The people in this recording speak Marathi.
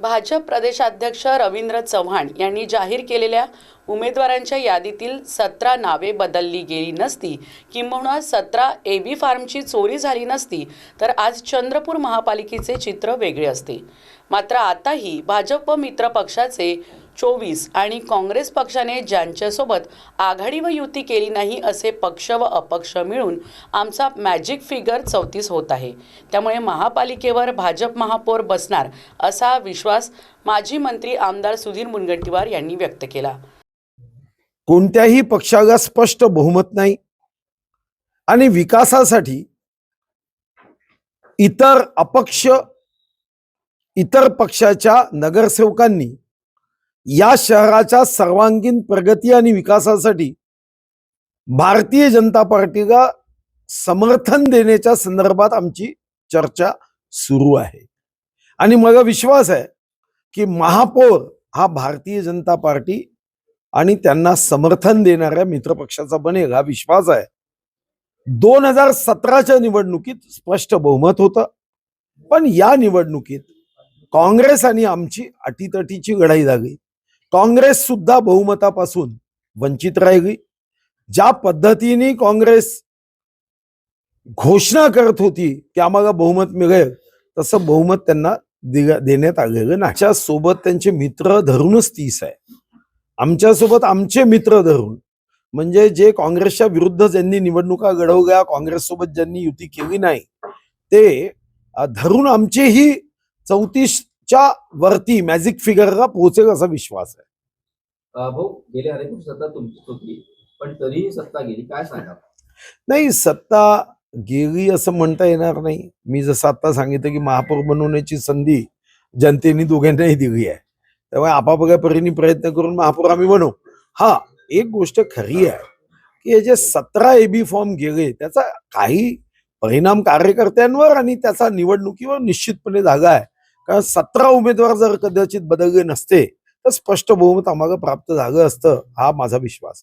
भाजप प्रदेशाध्यक्ष रवींद्र चव्हाण यांनी जाहीर केलेल्या उमेदवारांच्या यादीतील सतरा नावे बदलली गेली नसती. किंबहुना सतरा ए बी फार्मची चोरी झाली नसती तर आज चंद्रपूर महापालिकेचे चित्र वेगळे असते. मात्र आताही भाजप व मित्र पक्षाचे चोवीस आणि काँग्रेस पक्षाने ज्यांच्यासोबत आघाडी व युती केली नाही असे पक्ष व अपक्ष मिळून आमचा मॅजिक फिगर चौतीस होत आहे. त्यामुळे महापालिकेवर भाजप महापौर बसणार असा विश्वास माजी मंत्री आमदार सुधीर मुनगंटीवार यांनी व्यक्त केला. कोणत्याही पक्षाला स्पष्ट बहुमत नाही आणि विकासासाठी इतर अपक्ष इतर पक्षाच्या नगरसेवकांनी या शहराच्या सर्वांगीण प्रगती आणि विकासासाठी भारतीय जनता पार्टीला समर्थन देण्याच्या संदर्भात आमची चर्चा सुरू आहे. आणि मला विश्वास आहे की महापौर हा भारतीय जनता पार्टी आणि त्यांना समर्थन देणाऱ्या मित्रपक्षाचा बनेल हा विश्वास आहे. दोन हजार सतराच्या निवडणुकीत स्पष्ट बहुमत होतं. पण या निवडणुकीत काँग्रेस आणि आमची अटीतटीची लढाई झाली काँग्रेस सुद्धा बहुमतापासून वंचित राहिली. ज्या पद्धतीने काँग्रेस घोषणा करत होती की आम्हाला बहुमत मिळेल तसं बहुमत त्यांना देण्यात आलेलं नाही. सोबत त्यांचे मित्र धरूनच तीस आहे. आमच्यासोबत आमचे मित्र धरून म्हणजे जे काँग्रेसच्या विरुद्ध ज्यांनी निवडणुका घडवल्या काँग्रेस सोबत ज्यांनी युती केली नाही ते धरून आमचेही चौतीसच्या वरती मॅजिक फिगरला पोहोचेल असा विश्वास आहे. भाऊ गेले अनेक वर्ष सत्ता तुमचीच होती पण तरीही सत्ता गेली काय सांगा नाही सत्ता गेली असं म्हणता येणार नाही. मी जसं आता सांगितलं की महापौर बनवण्याची संधी जनतेने दोघांनाही दिली आहे. त्यामुळे आपापल्या परीने प्रयत्न करून महापौर आम्ही बनवू. हा एक गोष्ट खरी आहे की हे जे सतरा एबी फॉर्म गेले त्याचा काही परिणाम कार्यकर्त्यांवर आणि त्याचा निवडणुकीवर निश्चितपणे झाला आहे. कारण सतरा उमेदवार जर कदाचित बदलले नसते तर स्पष्ट बहुमत आम्हाला प्राप्त झालं असतं हा माझा विश्वास आहे.